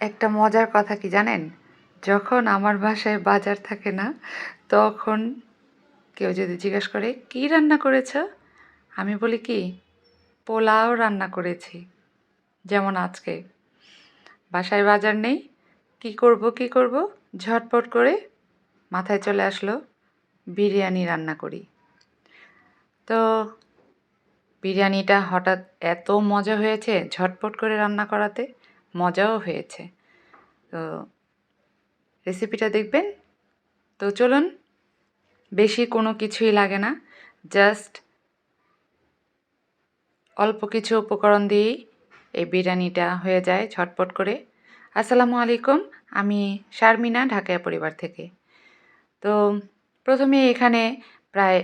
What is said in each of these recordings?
একটা মজার কথা কি জানেন? যখন আমার বাসায় বাজার থাকে না, তখন কেউ যদি জিজ্ঞেস করে, কী রান্না করেছ? আমি বলি কি, পোলাও রান্না করেছি। যেমন আজকে। বাসায় বাজার নেই, কি করব কি করব? ঝটপট করে মাথায় চলে আসলো, বিরিয়ানি রান্না করি। তো বিরিয়ানিটা হঠাৎ এত মজা হয়েছে ঝটপট করে রান্না করাতে। মজাও হয়েছে। তো রেসিপিটা দেখবেন। তো চলুন, বেশি কোনো কিছুই লাগে না। জাস্ট অল্প কিছু উপকরণ দিয়েই এই বিরিয়ানিটা হয়ে যায় ঝটপট করে। আসসালামু আলাইকুম, আমি শারমিনা ঢাকায় পরিবার থেকে। তো প্রথমে এখানে প্রায়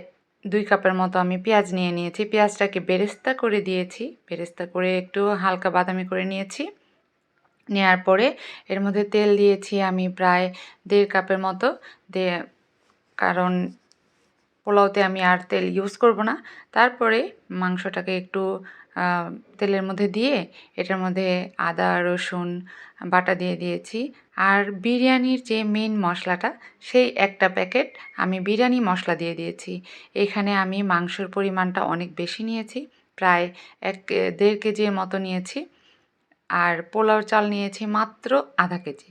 দুই কাপের মতো আমি পেঁয়াজ নিয়ে নিয়েছি। পেঁয়াজটাকে বেরেস্তা করে দিয়েছি। বেরেস্তা করে একটু হালকা বাদামি করে নিয়েছি। নেওয়ার পরে এর মধ্যে তেল দিয়েছি আমি প্রায় দেড় কাপের মতো। দিয়ে কারণ পোলাওতে আমি আর তেল ইউজ করব না। তারপরে মাংসটাকে একটু তেলের মধ্যে দিয়ে এটার মধ্যে আদা, রসুন, বাটা দিয়ে দিয়েছি। আর বিরিয়ানির যে মেন মশলাটা, সেই একটা প্যাকেট আমি বিরিয়ানি মশলা দিয়ে দিয়েছি। এখানে আমি মাংসর পরিমাণটা অনেক বেশি নিয়েছি। প্রায় এক, দেড় কেজির মতো নিয়েছি। আর পোলাও চাল নিয়েছি মাত্র আধা কেজি।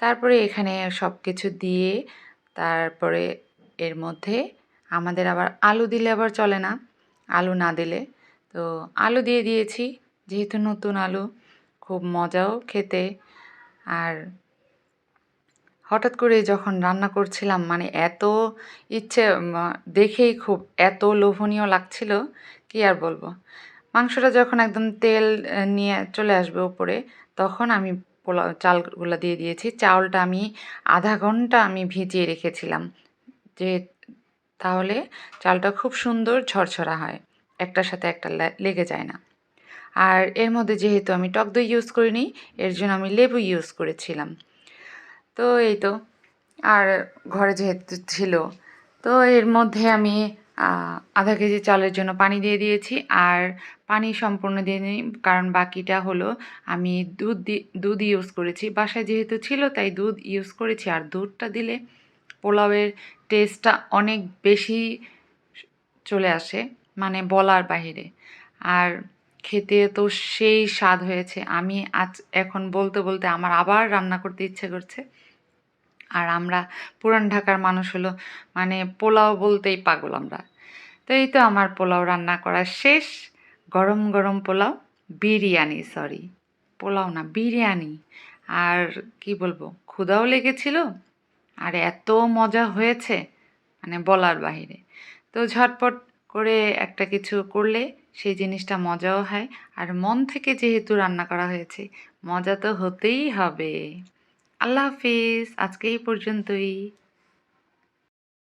তারপরে এখানে সব কিছু দিয়ে তারপরে এর মধ্যে আমাদের আবার আলু দিলে আবার চলে না, আলু না দিলে। তো আলু দিয়ে দিয়েছি, যেহেতু নতুন আলু, খুব মজাও খেতে। আর হঠাৎ করে যখন রান্না করছিলাম মানে এত ইচ্ছে দেখেই খুব এত লোভনীয় লাগছিল, কি আর বলব? মাংসটা যখন একদম তেল নিয়ে চলে আসবে উপরে, তখন আমি পোলাও, চালগুলো দিয়ে দিয়েছি। চাউলটা আমি আধা ঘণ্টা আমি ভিজিয়ে রেখেছিলাম, যে তাহলে চালটা খুব সুন্দর ঝরঝরা হয়, একটার সাথে একটা লেগে যায় না। আর এর মধ্যে যেহেতু আমি টক দই ইউজ করিনি, এর জন্য আমি লেবু ইউজ করেছিলাম। তো এই তো, আর ঘরে যেহেতু ছিল, তো এর মধ্যে আমি আধা কেজি চালের জন্য পানি দিয়ে দিয়েছি। আর পানি সম্পূর্ণ দিয়ে নিই কারণ বাকিটা হলো আমি দুধ দুধ ইউজ করেছি। বাসায় যেহেতু ছিল, তাই দুধ ইউজ করেছি। আর দুধটা দিলে পোলাওয়ের টেস্টটা অনেক বেশি চলে আসে মানে বলার বাহিরে। আর খেতে তো সেই স্বাদ হয়েছে। আমি আজ, এখন বলতে বলতে আমার আবার রান্না করতে ইচ্ছে করছে। আর আমরা পুরান ঢাকার মানুষ হলো মানে পোলাও বলতেই পাগল আমরা। তো এই তো আমার পোলাও রান্না করা শেষ। গরম গরম পোলাও, বিরিয়ানি সরি পোলাও না, বিরিয়ানি। আর কি বলব ক্ষুদাও লেগেছিল, আর এত মজা হয়েছে মানে বলার বাহিরে। তো ঝটপট করে একটা কিছু করলে সেই জিনিসটা মজাও হয়, আর মন থেকে যেহেতু রান্না করা হয়েছে, মজা তো হতেই হবে। আল্লাহ হাফিজ। আজকে এই পর্যন্তই।